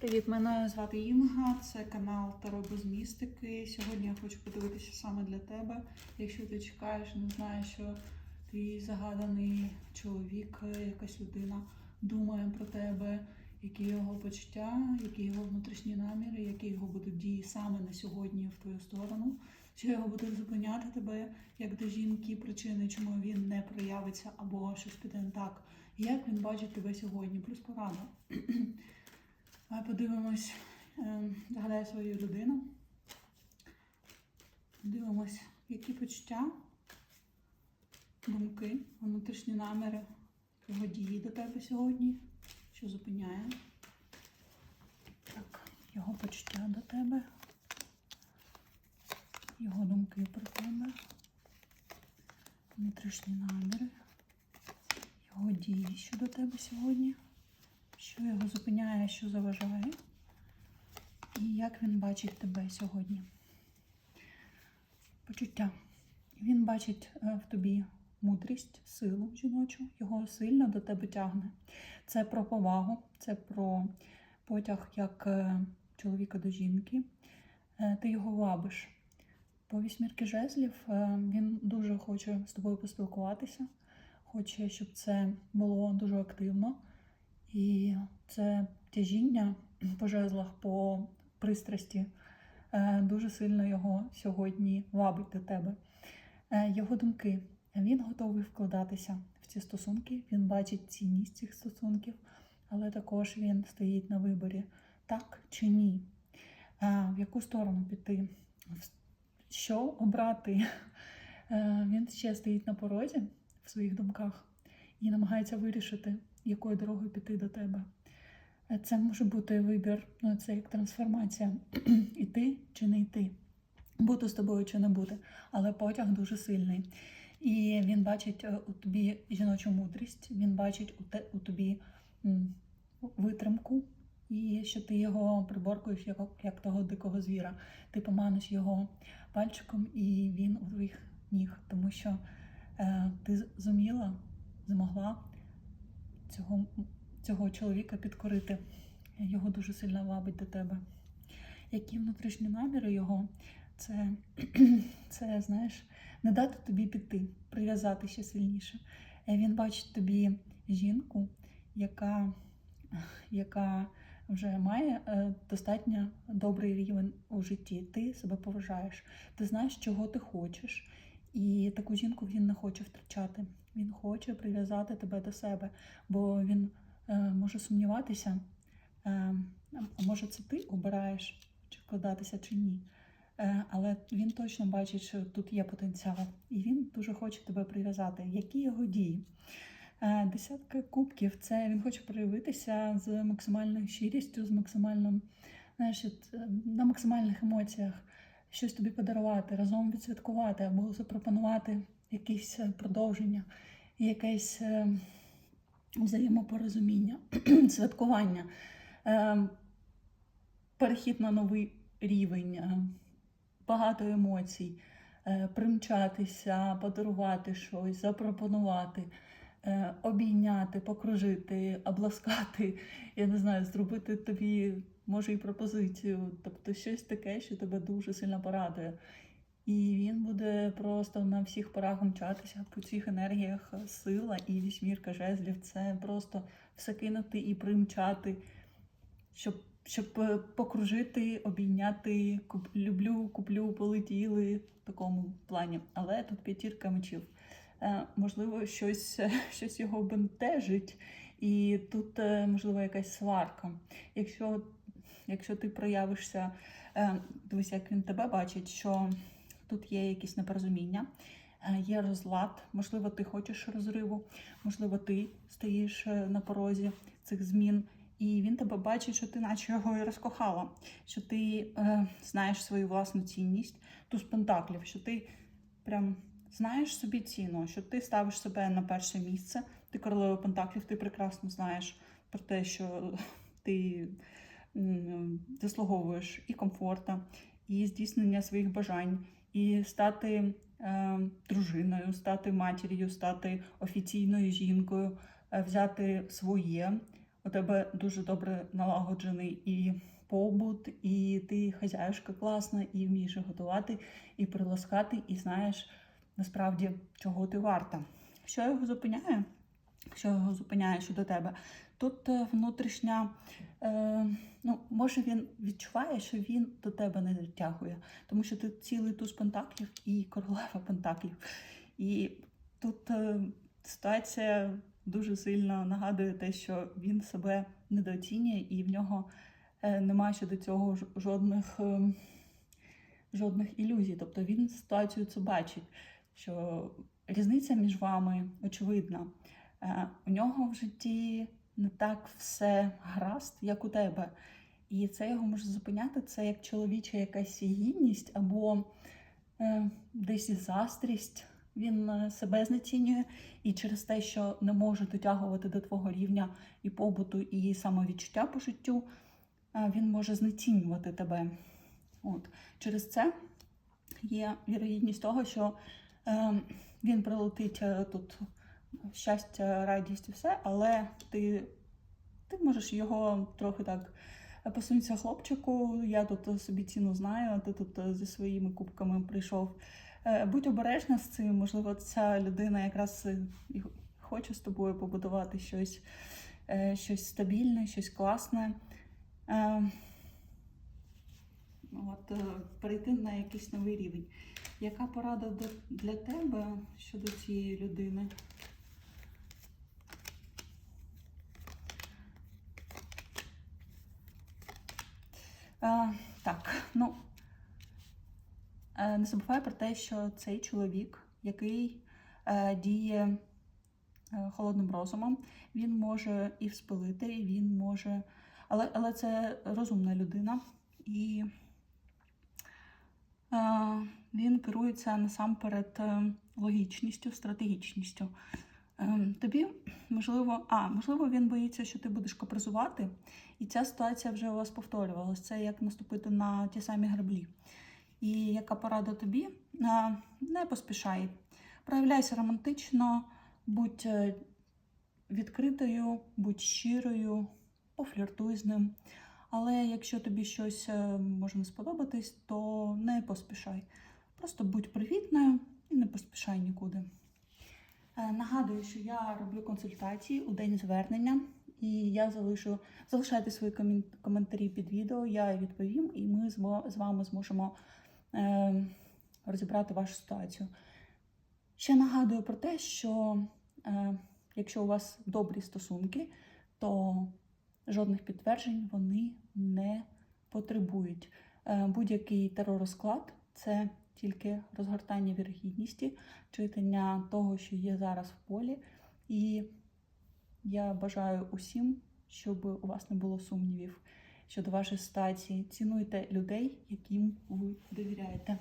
Привіт, мене звати Інга, це канал Таро без містики. Сьогодні я хочу подивитися саме для тебе. Якщо ти чекаєш, не знаєш, що твій загаданий чоловік, якась людина думає про тебе, які його почуття, які його внутрішні наміри, які його будуть дії саме на сьогодні в твою сторону, що його буде зупиняти тебе як до жінки, причини, чому він не проявиться або щось піде не так. Як він бачить тебе сьогодні? Плюс порада. Давай подивимось, ем, згадаю свою людину. Дивимось, які почуття, думки, внутрішні наміри його дії до тебе сьогодні, що зупиняє. Так, його почуття до тебе, його думки про тебе, внутрішні наміри, його дії щодо тебе сьогодні що його зупиняє, що заважає, і як він бачить тебе сьогодні. Почуття. Він бачить е, в тобі мудрість, силу жіночу, його сильно до тебе тягне. Це про повагу, це про потяг як е, чоловіка до жінки. Е, Ти його вабиш. По вісьмірки жезлів він дуже хоче з тобою поспілкуватися, хоче, щоб це було дуже активно. І це тяжіння по жезлах, по пристрасті е, дуже сильно його сьогодні вабить до тебе. Е, Його думки. Він готовий вкладатися в ці стосунки, він бачить цінність цих стосунків, але також він стоїть на виборі так чи ні. Е, В яку сторону піти? Що обрати? Він ще стоїть на порозі в своїх думках і намагається вирішити, якою дорогою піти до тебе. Е, Це може бути вибір, ну це як трансформація. Іти чи не йти, бути з тобою чи не бути. Але потяг дуже сильний. І він бачить е, у тобі жіночу мудрість, він бачить у, те, у тобі витримку, і що ти його приборкуєш як, як того дикого звіра. Ти поманиш його пальчиком, і він у твоїх ніг, тому що е, ти зуміла, змогла цього, цього чоловіка підкорити. Його дуже сильно вабить до тебе. Які внутрішні наміри його, це, це знаєш, не дати тобі піти, прив'язати ще сильніше. Е, Він бачить тобі жінку, яка, яка вже має е, достатньо добрий рівень у житті. Ти себе поважаєш, ти знаєш, чого ти хочеш. І таку жінку він не хоче втрачати. Він хоче прив'язати тебе до себе, бо він е, може сумніватися, е, а може це ти обираєш, чи вкладатися чи ні. Е, але він точно бачить, що тут є потенціал, і він дуже хоче тебе прив'язати. Які його дії? Е, Десятка кубків це він хоче проявитися з максимальною щирістю, з максимальним, знаєш, е, на максимальних емоціях, щось тобі подарувати, разом відсвяткувати або запропонувати якесь е, продовження, якесь е, взаємопорозуміння, святкування, е, перехід на новий рівень, багато емоцій, примчатися, подарувати щось, запропонувати, обійняти, покружити, обласкати, я не знаю, зробити тобі, може, і пропозицію, тобто щось таке, що тебе дуже сильно порадує. І він буде просто на всіх парах мчатися по цих енергіях сила і вісьмірка жезлів. Це просто все кинути і примчати, щоб, щоб е, покружити, обійняти, куп, люблю, куплю, полетіли в такому плані. Але тут п'ятірка мечів. Е, можливо, щось, щось його бентежить, і тут, е, можливо, якась сварка. Якщо, якщо ти проявишся, е, дивись, як він тебе бачить, що тут є якісь непорозуміння, е, є розлад, можливо, ти хочеш розриву, можливо, ти стоїш е, на порозі цих змін. І він тебе бачить, що ти наче його і розкохала, що ти е, знаєш свою власну цінність, туз пентаклів, що ти прям знаєш собі ціну, що ти ставиш себе на перше місце. Ти королева пентаклів, ти прекрасно знаєш про те, що ти заслуговуєш і комфорта, і здійснення своїх бажань, і стати е, дружиною, стати матір'ю, стати офіційною жінкою, е, взяти своє, у тебе дуже добре налагоджений і побут, і ти хазяюшка класна, і вмієш готувати, і приласкати, і знаєш насправді, чого ти варта. Що його зупиняє? Що його зупиняє щодо тебе? Тут е, внутрішня, е, ну, може він відчуває, що він до тебе не дотягує, тому що ти цілий туз пентаклів і королева пентаклів. І тут е, ситуація дуже сильно нагадує те, що він себе недооцінює, і в нього е, немає щодо цього жодних, е, жодних ілюзій. Тобто він ситуацію це бачить, що різниця між вами очевидна. Е, У нього в житті не так все гаразд, як у тебе. І це його може зупиняти. Це як чоловіча якась гідність або е, десь заздрість. Він е, себе знецінює, і через те, що не може дотягувати до твого рівня і побуту, і самовідчуття по життю, е, він може знецінювати тебе. От. Через це є вірогідність того, що е, він прилетить е, тут щастя, радість і все, але ти, ти можеш його трохи так посунься, хлопчику, я тут собі ціну знаю, ти тут е, зі своїми кубками прийшов. Е, Будь обережна з цим, можливо, ця людина якраз е, хоче з тобою побудувати щось, щось стабільне, щось класне. От, перейти на якийсь новий рівень. Яка порада для тебе щодо цієї людини? Е, так, ну е, не забувай про те, що цей чоловік, який е, діє холодним розумом, він може і вспилити, і він може. Але, але це розумна людина, і він керується насамперед логічністю, стратегічністю. Е, тобі можливо, а можливо, він боїться, що ти будеш капризувати, і ця ситуація вже у вас повторювалася. Це як наступити на ті самі граблі. І яка порада тобі? Не поспішай. Проявляйся романтично, будь е, відкритою, будь щирою, пофліртуй з ним. Але якщо тобі щось е, може не сподобатись, то не поспішай. Просто будь привітною і не поспішай нікуди. Е, Нагадую, що я роблю консультації у день звернення, і я залишу залишайте свої коментарі під відео, я відповім, і ми з вами зможемо е, розібрати вашу ситуацію. Ще нагадую про те, що е, якщо у вас добрі стосунки, то жодних підтверджень вони не потребують. Будь-який теророзклад це тільки розгортання вірогідності, читання того, що є зараз в полі. І я бажаю усім, щоб у вас не було сумнівів щодо вашої ситуації. Цінуйте людей, яким ви довіряєте.